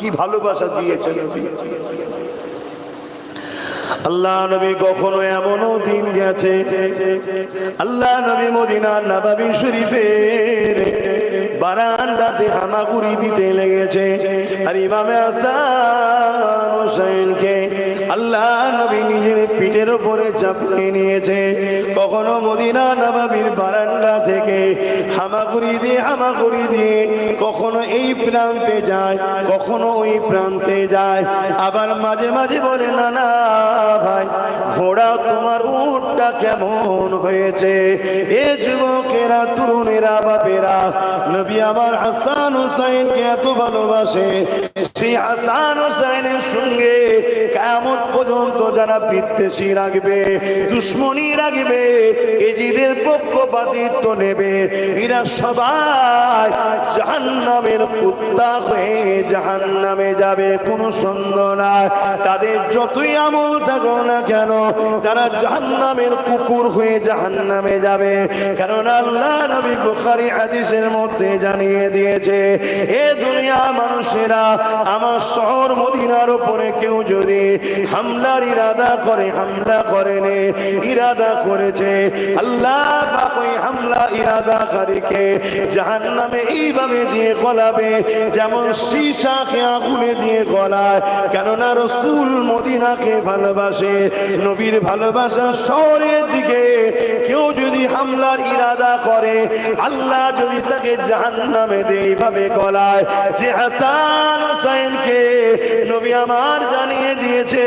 কি ভালোবাসা দিয়েছেন আল্লাহ নবী কখনো এমন দিন গেছে, আল্লাহ নবী মদিনার নবাবি শরীফের বারান্দাতে হামাগুড়ি দিতে লেগেছে। আর ইমামে আসান হোসেনকে আল্লাহ নবী নিজের পিঠের উপরে চাপিয়ে নিয়েছে। কখনো মদিনা নবাবির বারান্দা থেকে হামাগুড়ি দিয়ে হামাগুড়ি দিয়ে কখনো এই প্রান্তে যায়, কখনো ওই প্রান্তে যায়। আবার মাঝে মাঝে বলে, না না, ভাই, ঘোড়া তোমার উটটা কেমন হয়েছে? এ যুবকেরা, তরুণেরা, বাপেরা, নবী আমার হাসান হুসাইনকে এত ভালোবাসে, সেই হাসান হুসাইনের সঙ্গে কেমন পর্যন্ত যারা বিদ্বেষী রাখবে, দুশ্মনী রাখবে, এজিদের পক্ষপাতিত্ব নেবে, এরা সবাই জাহান্নামের কুত্তা হয়ে জাহান্নামে যাবে, কোনো সন্দেহ নাই। তাদের যতই আমল থাকো না কেন, তারা জাহান্নামের কুকুর হয়ে জাহান্নামে যাবে। কারণ আল্লাহ নবী বুখারী হাদিসের মধ্যে জানিয়ে দিয়েছে, এ দুনিয়া মানুষেরা, আমার শহর মদিনার উপরে কেউ যদি হামলার ইরাদা করে, হামলা ইরাদা করেছে। আল্লাহ ওই হামলা ইরাদাকারীকে জাহান্নামে এইভাবে দিয়ে গলাবে, যেমন দিয়ে গলায়। কেননা রসুল মদিনাকে ভালোবাসে, নবীর ভালোবাসা শহরের দিকে। কেউ যদি হামলার ইরাদা করে, আল্লাহ যদি তাকে জাহান্নামে দিয়ে এইভাবে গলায়। যে হাসান নবী আমার জানিয়ে দিয়েছে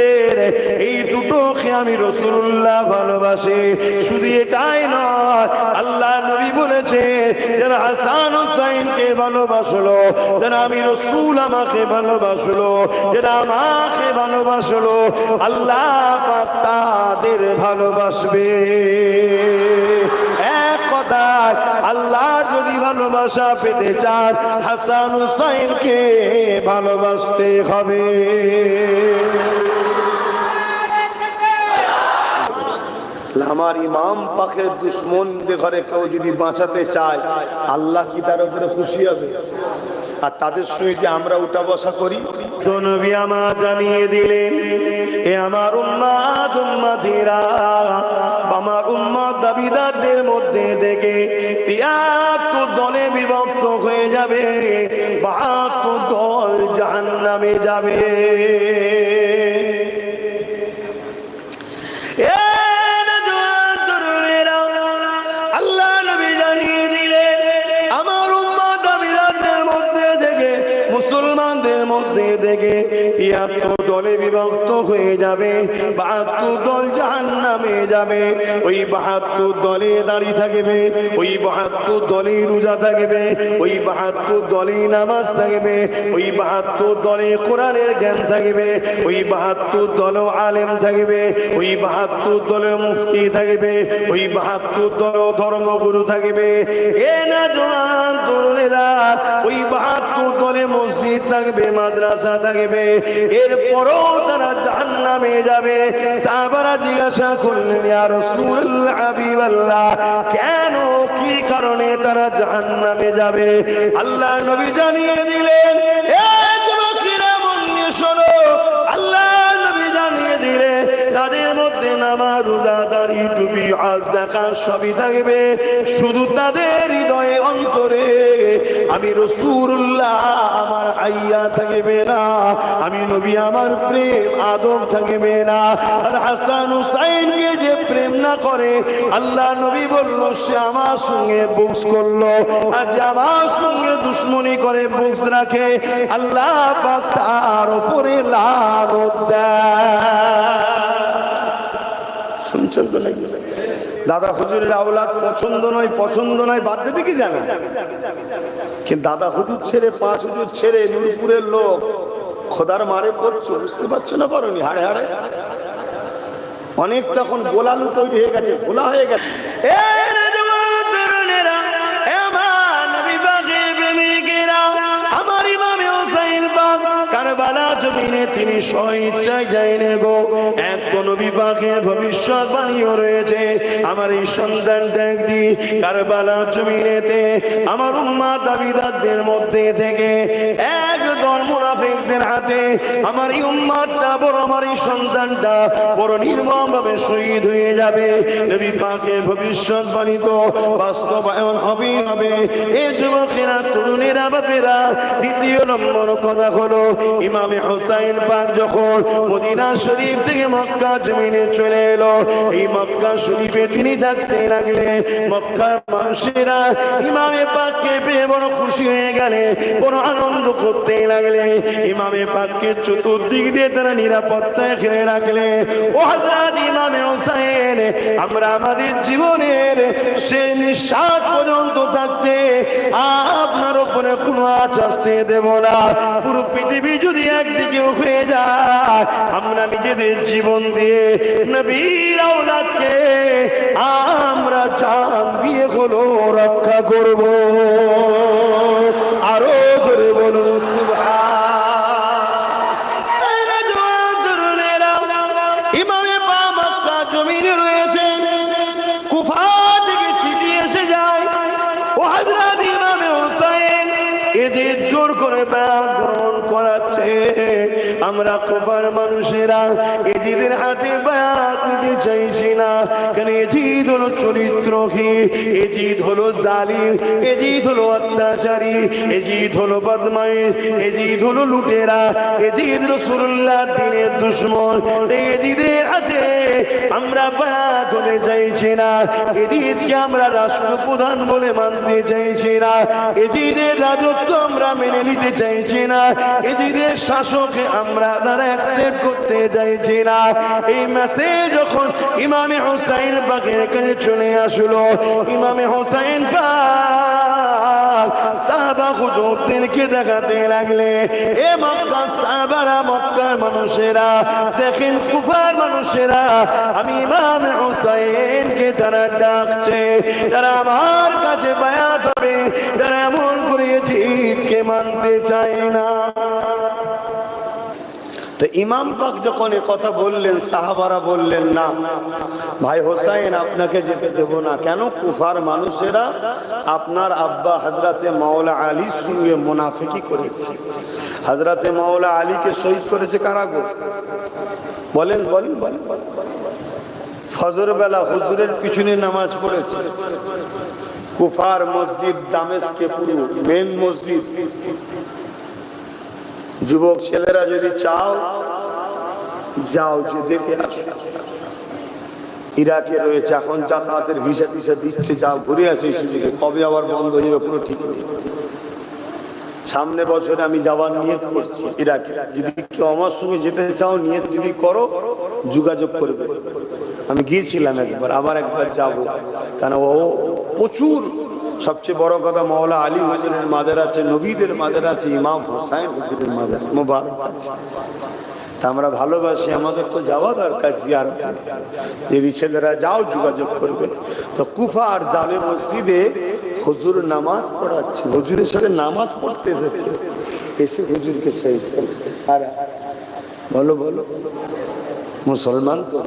এই দুটোকে আমি রসুল্লাহ ভালোবাসি। শুধু এটাই নয়, আল্লাহ নবী বলেছে যারা হাসান হুসাইনকে ভালোবাসলো যারা আমি রসুল আমাকে ভালোবাসলো যারা আমাকে ভালোবাসলো, আল্লাহ তাদের ভালোবাসবে। কথায় আল্লাহ যদি ভালোবাসা পেতে চান, হাসান হুসাইনকে ভালোবাসতে হবে। আমার ইমাম পাখের দুশ্মনদের ঘরে কেউ যদি বাঁচাতে চায়, আল্লাহ কি তার উপরে খুশি হবে? আর তাদের সঙ্গে যে আমরা উঠা বসা করি। তো জানিয়ে দিলেন, এ আমার উম্মাদ, উম্মাদিরা আমার উম্মাদ দাবিদারদের মধ্যে তিয়াত্তর দলে বিভক্ত হয়ে যাবে, বাহাত্তর দল জাহান্নামে যাবে। তিয়াত্তর দলে বিভক্ত হয়ে যাবে, বাহাত্তর দল জাহান নামে যাবে, ওই বাহাত্তর দলে দাঁড়িয়ে থাকবে, ওই বাহাত্তর দলে রোজা থাকবে, ওই বাহাত্তর দলে নামাজ থাকবে, ওই বাহাত্তর দলে কোরআনের জ্ঞান থাকবে, ওই বাহাত্তর দল আলেম থাকবে, ওই বাহাত্তর দলে মুফতি থাকবে, ওই বাহাত্তর দল ধর্মগুরু থাকবে। এ না জোয়ান তরুণেরা, ওই বাহাত্তর দলে মসজিদ থাকবে, মাদ্রাসা থাকবে এরপরও তারা জাহান্নামে যাবে। সাহাবারা জিজ্ঞাসা করলেন আর রাসূলুল্লাহ, হাবিবাল্লাহ, কেন, কি কারণে তারা জাহান্নামে যাবে? আল্লাহ নবী জানিয়ে দিলেন মধ্যে নামাজ রোজা দাড়ি টুপি আজ দেখা সবই থাকবে। শুধু তাদের হৃদয়ে অন্তরে আমি রসুল্লাহ আমার আইয়া থাকবে না, আমি নবী আমার প্রেম আদম থাকবে না। আর হাসান হুসাইনকে যে প্রেম না করে, আল্লাহ নবী বলল, সে আমার সঙ্গে বুকস করল। আর যে আমার সঙ্গে দুশ্মনী করে বুকস রাখে, আল্লাহ তার উপরে লানত দেয়। শুনছেন তো দাদা হুজুরের আওলাদ পছন্দ নয় পছন্দ নয়, বাদ দিতে কি জানে? কিন্তু দাদা হুজুর ছেড়ে পাঁচ হুজুর ছেড়ে নূরপুরের লোক খোদার মারে পড়ছো, বুঝতে পারছ না পারোনি? হাড়ে হাড়ে। অনেক তখন গোলালু তৈরি হয়ে গেছে গোলা হয়ে গেছে। এ কারবালা তিনি গো। ভবিষ্যৎবাণীও রয়েছে। আমার জমিনেতে আমার উম্মা দাবিদারদের মধ্যে থেকে এক ধর্মরা মুনাফিকদের হাতে আমার এই বড় আমার এই সন্তানটা বড় নির্মম ভাবে শহীদ হয়ে যাবে। নবী পাকের ভবিষ্যৎবাণী তো বাস্তবায়ন হবে হবে। এই যুবকেরা, তরুণেরা, বাপেরা, দ্বিতীয় নম্বর কথা হলো, ইমামে হোসাইন পাক যখন মদিনা শরীফ থেকে মক্কা জমিনে চলে এলো, এই মক্কা শরীফে তিনি থাকতে লাগলে মক্কার মানুষেরা ইমামে পাককে পেয়ে বড় খুশি হয়ে গেলে বড় আনন্দ করতে লাগলে, ইমামে পাককে চতুর্দিক দিয়ে তারা নিরাপত্তায় ঘিরে রাখলে। ও হযরত ইমামে হোসাইন, আমরা আমাদের জীবনের সে নিঃশ্বাস পর্যন্ত থাকতে আপনার উপরে কোনো আজ আসতে দেব না। পুরো পৃথিবী যদি একদিকে হয়ে যায়, আমরা নিজেদের জীবন দিয়ে নবীর আওলাদকে আমরা চাঁদ দিয়ে হলো রক্ষা করব। আরও জোরে বলুন করাচ্ছে আমরা কোপার মানুষেরা এজিদের হাতে ব্যায়াত নিতে চাইছি না কেন এজিদ হলো চরিত্রহীন? এজিদ হলো জালিম। এজিদ হলো অত্যাচারী। এজিদ হলো বদমাইশ। এজিদ হলো লুটেরা। এজিদ রসুল্লাহ দিনের দুশ্মন। এজিদের হাতে আমরা ব্যায়াত হতে চাইছি না এজিদকে আমরা রাষ্ট্রপ্রধান বলে মানতে চাইছি না এজিদের রাজত্ব আমরা মেনে নিতে চাইছি না এজিদের শাসককে আমরা তারা অ্যাকসেপ্ট করতে চাইছি না হোসাইন পাকের কাছে চলে আসলো, ইমামে হোসাইন হুজুরদেরকে দেখাতে লাগলে, এ মক্কা সাহাবারা, মক্কার মানুষেরা, দেখেন কুফার মানুষেরা, আমি ইমামে হোসাইনকে তারা ডাকছে তারা আমার কাছে বায়াত হবে তারা এমন করে জিতকে মানতে চায় না। ইমাম পাক যখন এ কথা বললেন, সাহাবারা বললেন, না, ভাই হোসাইন, আপনাকে যেতে দেব না। কেন? কুফার মানুষেরা আপনার আব্বা হজরতে মাওলা আলীর সঙ্গে মুনাফিকি করেছে। হজরতে মাওলা আলীকে শহীদ করেছে কারা গো? বলেন বলেন বলেন। ফজর বেলা হুজুরের পিছনে নামাজ পড়েছে। কুফার মসজিদ দামেশকে পুরো, মেন মসজিদ। যুবক ছেলেরা যদি চাও যাও যে দেখে আসো। ইরাকে রয়েছে, এখন যাতায়াতের ভিসা টিসা দিচ্ছে, যাও ঘুরে আসে সুযোগে। কবে আবার বন্ধ হয়ে যাবে কোনো ঠিক নেই। সামনে বছরে আমি যাওয়ার নিয়ত করছি ইরাকে। যদি কেউ আমার সঙ্গে যেতে চাও, নিয়ত যদি করো, যোগাযোগ করবে। আমি গিয়েছিলাম একবার, আবার একবার যাব। কারণ ও প্রচুর। সবচেয়ে বড় কথা মাওলা আলী হুজুরের মাদের আছে, নবীদের মাদের আছে, ইমাম হোসাইন হুজুরের মাদের, মোবারক আছে। তা আমরা ভালোবাসি, আমাদের তো যাওয়া দরকার জিয়ার যদি ছেলেরা যাও, যোগাযোগ করবে। তো কুফা আর জামে মসজিদে হুজুর নামাজ পড়াচ্ছে। হুজুরের সাথে নামাজ পড়তে এসেছে। এসে হুজুরকে শহীদ আর বলো বলো, মুসলমান তো,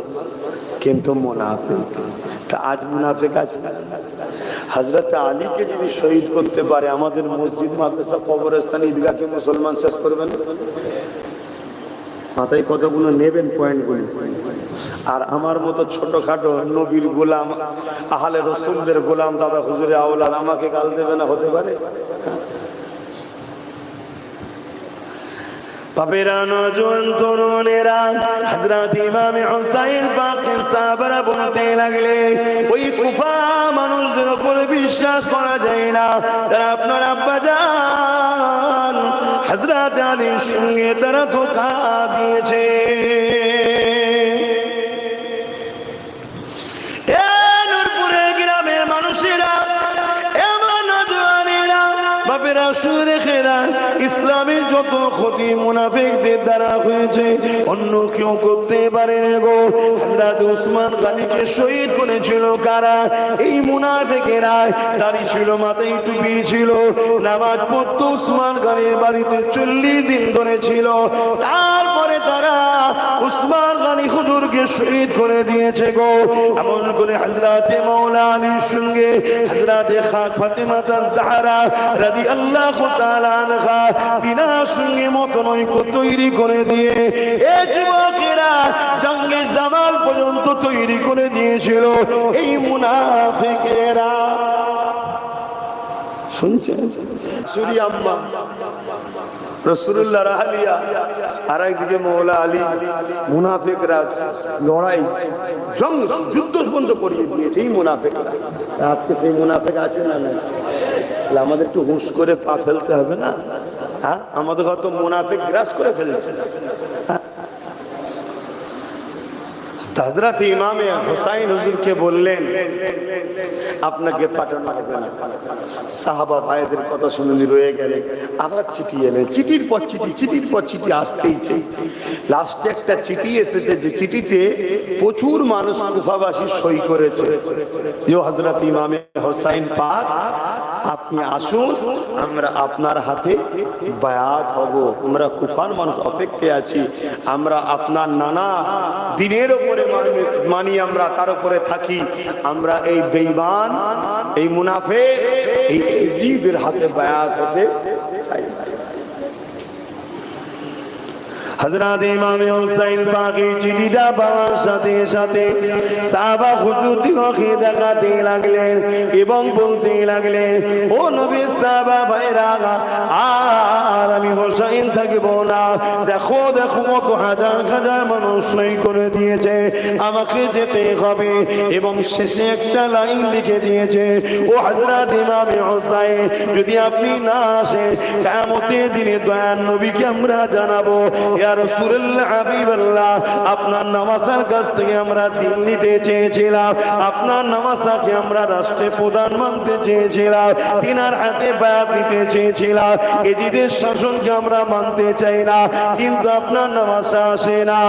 কিন্তু মুনাফিক। তা আজ মুনাফিক আছে? হজরত আলীকে যদি শহীদ করতে পারে, আমাদের মসজিদ, মাদ্রাসা, কবরস্থান, ঈদগাহকে মুসলমান শেষ করবেন মাথায় কতগুলো নেবেন পয়েন্টগুলো? আর আমার মতো ছোটখাটো নবীর গোলাম, আহলে রসুলদের গোলাম দাদা হুজুরে আওলাদ আমাকে গাল দেবে না? হতে পারে? মানুষদের উপর বিশ্বাস করা যায় না। আপনার আব্বা যান হযরত আলীর সঙ্গে তারা ধোকা দিয়েছে রেখে দেন ইসলামের যত ক্ষতি মুনাফিকদের দ্বারা হয়েছে, অন্য কেউ করতে পারে গো। হাজরাত উসমান গানিকে শহীদ করেছিল কারা? এই মুনাফিকেরা, দাড়ি ছিল, মাথায় টুপি ছিল, নামাজ পড়তো উসমান গানির বাড়িতে চল্লিশ দিন ধরে ছিল। তারপরে তারা উসমান গানি হুজুরকে শহীদ করে দিয়েছে গো। এমন করে হজরতে মৌলা আলীর সঙ্গে হজরতে খাক ফাতেমা তার জাহারা রাদি আল্লাহ আনহা তিনার সঙ্গে মতন ঐক্য তৈরি করে দিয়ে এ যুবকেরা জঙ্গে জামাল পর্যন্ত তৈরি করে দিয়েছিল। এই মুনাফিকেরা। শুনছেন? সুরি আম্মা। মুনাফেকরা লড়াই বন্ধ করিয়ে দিয়েছে, এই সেই মুনাফেক আছে না আমাদের একটু হুঁশ করে পা ফেলতে হবে না? হ্যাঁ? আমাদের হয়তো মুনাফেক গ্রাস করে ফেলেছে। হ্যাঁ? হজরত ইমামে হুসাইন হুজুরকে বললেন, আপনাকে পাঠানো হবে না। সাহাবা ভাইদের কথা শুনে রয়ে গেলেন আবার চিঠি এলেন। চিঠির পর চিঠি, চিঠির পর চিঠি আসতেইছে লাস্টে একটা চিঠি এসেছে যে চিঠিতে প্রচুর মানুষ কুফাবাসী সই করেছে। যে হজরত ইমামে হোসাইন পাক আপনি আসুন, আমরা আপনার হাতে বায়াত হব। আমরা কুফার মানুষ, অপেক্ষায় আছি। আমরা আপনার নানা দিনের উপরে মানি- আমরা, তার উপরে থাকি। আমরা এই বেইমান এই মুনাফে এই হাতে বায়াত হতে চাই হজরত ইমাম হুসাইন পাকি চিঠিটা পাওয়ার সাথে সাথে সাহাবা হুজুর দিগকে দেখাতে লাগলেন এবং বলতে লাগলেন, ও নবী সাহাবা ভাইরা, আর আমি হোসাইন থাকব না। দেখো দেখো, কত হাজার হাজার মানুষ সই করে দিয়েছে, আমাকে যেতে হবে। এবং শেষে একটা লাইন লিখে দিয়েছে, ও হজরত ইমাম হোসাইন, যদি আপনি না আসেন কেমতের দিনে দয়ান নবীকে আমরা জানাব। আপনার নামাজের কাছ থেকে আমরা দিন নিতে চেয়েছিলাম, আপনার নামাজকে আমরা রাষ্ট্রে প্রধান মানতে চেয়েছিলাম তিনার হাতে বায়াত দিতে চেয়েছিলাম, এজিদের শাসনকে আমরা মানতে চাই না, কিন্তু আপনার নামাজ আসে না।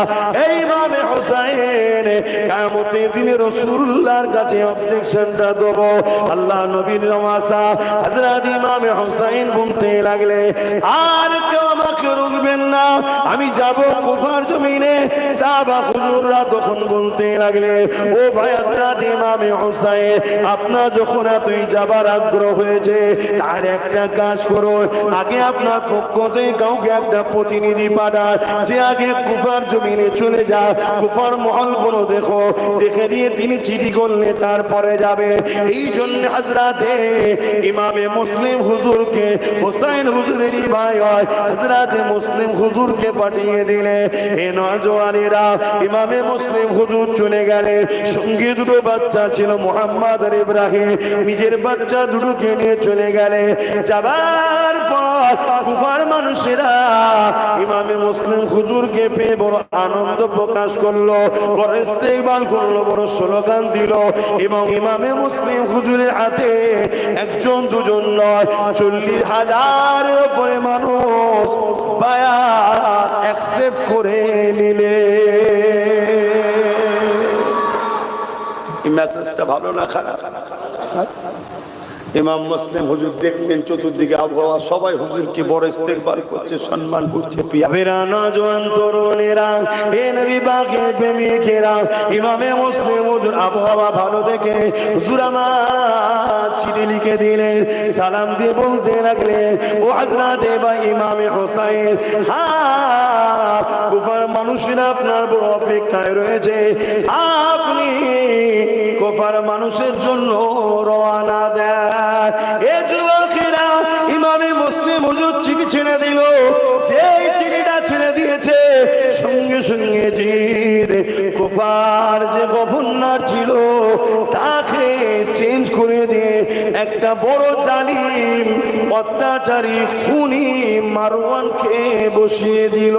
এইভাবে হোসাইন, কিয়ামতের দিনে রাসূলুল্লাহর কাছে অবজেকশনটা দেবো। আল্লাহ নবীর নামাজা, হযরত ইমামে হোসাইন বলতে লাগলে, আর কেউ আমাকে রুকবেন না। আমি যাব কুফার জমিনে। সাহাবা হুজুররা তখন বলতে লাগলে, ও ভাই হযরত ইমামে হোসাইন, আপনার যখন এতই যাবার আগ্রহ হয়েছে, তার একটা কাজ করো। আগে আপনার পক্ষ থেকে কাউকে একটা প্রতিনিধি পাঠান। যে আগে কুফার জমিনে চলে যা, কুফার মহলগুলো দেখো। দেখে দিয়ে তিনি চিঠি করলে তারপরে যাবে। এই জন্য হাজরাতে ইমামে মুসলিম হুজুরকে, হোসাইন হুজুরেরই ভাই হয় হাজরাতে মুসলিম হুজুরকে পাঠিয়ে দিলে। এ নজওয়ানেরা ইমামে মুসলিম হুজুর চলে গেলে। সঙ্গে দুটো বাচ্চা ছিল, মোহাম্মদ আর ইব্রাহিম। নিজের বাচ্চা দুটোকে নিয়ে চলে গেলে। যাবার পর কুফার মানুষেরা ইমামে মুসলিম হুজুরকে পেয়ে বড় আনন্দ প্রকাশ করল, বড় করল, বড় স্লোগান দিল। এবং ইমামে মুসলিম হুজুরের হাতে একজন দুজন নয়, চল্লিশ হাজার উপরে মানুষ বায়া অ্যাকসেপ্ট করে নিলে। মেসেজটা ভালো না খারাপ? ইমাম মুসলিম হুজুর দেখলেন চতুর্দিকে আবহাওয়া, সবাই হুজুরকে বড় ইস্তেকবার করছে, সম্মান করছে পিয়াবেরা নজওয়ান তরুণেরা হে নবী বাগের প্রেমিকেরা, ইমামে মুসলিম হুজুর আবহাওয়া ভালো দেখে, হুজুর আমার চিঠি লিখে দিলেন, সালাম দিয়ে বলতে লাগলেন, ও হযরত বা ইমামে হোসাইন হ্যাঁ কুফার মানুষেরা আপনার বড় অপেক্ষায় রয়েছে, আপনি কুফার মানুষের জন্য রওনা দেয় ছেড়ে দিল। যে চিনিটা ছেড়ে দিয়েছে, সঙ্গে সঙ্গে জিদ কোপার যে গভর্নর ছিল, তাকে চেঞ্জ করে দিয়ে একটা বড় জালিম, অত্যাচারী, খুনি, মারওয়ানকে বসিয়ে দিল।